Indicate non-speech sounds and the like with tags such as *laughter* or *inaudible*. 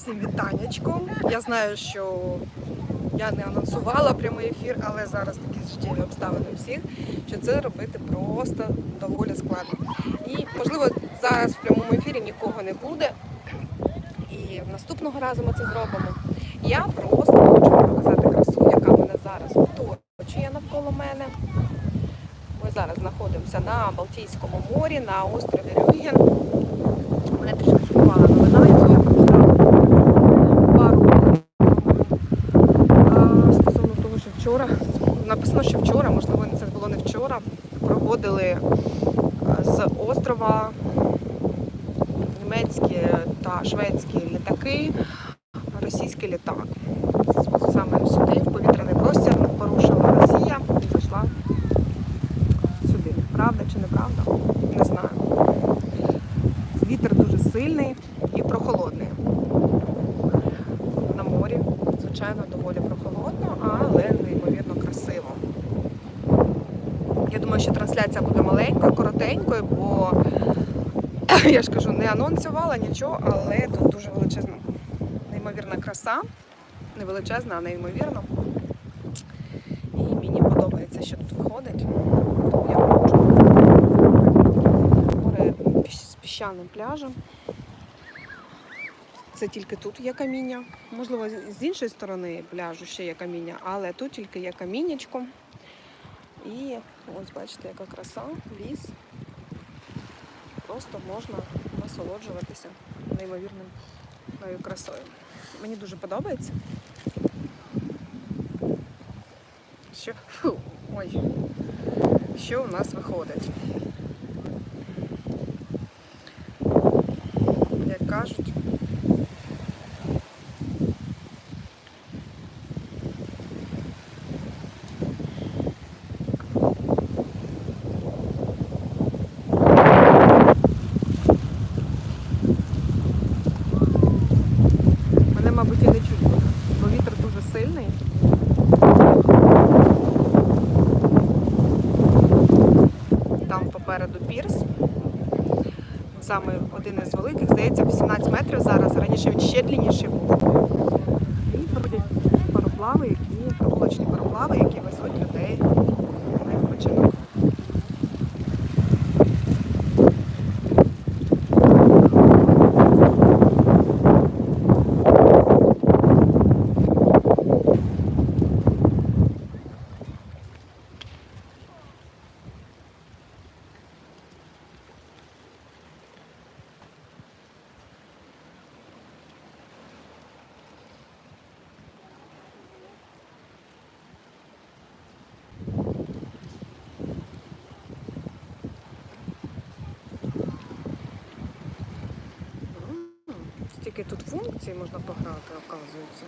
Всім вітаннячко. Я знаю, що я не анонсувала прямий ефір, але зараз такі життєві обставини всіх, що це робити просто доволі складно. І можливо зараз в прямому ефірі нікого не буде. І наступного разу ми це зробимо. Я просто хочу показати красу, яка мене зараз оточує навколо мене. Ми зараз знаходимося на Балтійському морі, на острові Рюген. Мене трішки шокувала новина, яку я прочитала пару а, стосовно того, що вчора написано, що вчора, можливо, це було не вчора, проводили з острова німецькі та шведські літаки, російський літак. Саме сюди, в повітряний простір, порушила Росія і зайшла сюди. Правда чи неправда? Не знаю. Вітер дуже сильний і прохолодний. На морі, звичайно, доволі прохолодно, але неймовірно красиво. Я думаю, що трансляція буде маленькою, коротенькою, бо *coughs* я ж кажу, не анонсувала нічого, але тут дуже величезна, неймовірна краса. Не величезна, а неймовірно. І мені подобається, що тут виходить. Я хочу море з піщаним пляжем. Це тільки тут є каміння. Можливо, з іншої сторони пляжу ще є каміння, але тут тільки є каміннячко. І ось бачите, яка краса, ліс. Просто можна насолоджуватися неймовірною красою. Мені дуже подобається. Що, фу, ой, що у нас виходить? Як кажуть, мене, мабуть, і не чуть буде, бо вітер дуже сильний. Там попереду пірс. Саме один із великих, здається, 18 метрів зараз. Раніше він ще длінніший був. І ходять пароплави, які прогулочні пароплави, які везуть людей на відпочинок. М, Стільки тут функцій можна пограти, оказується.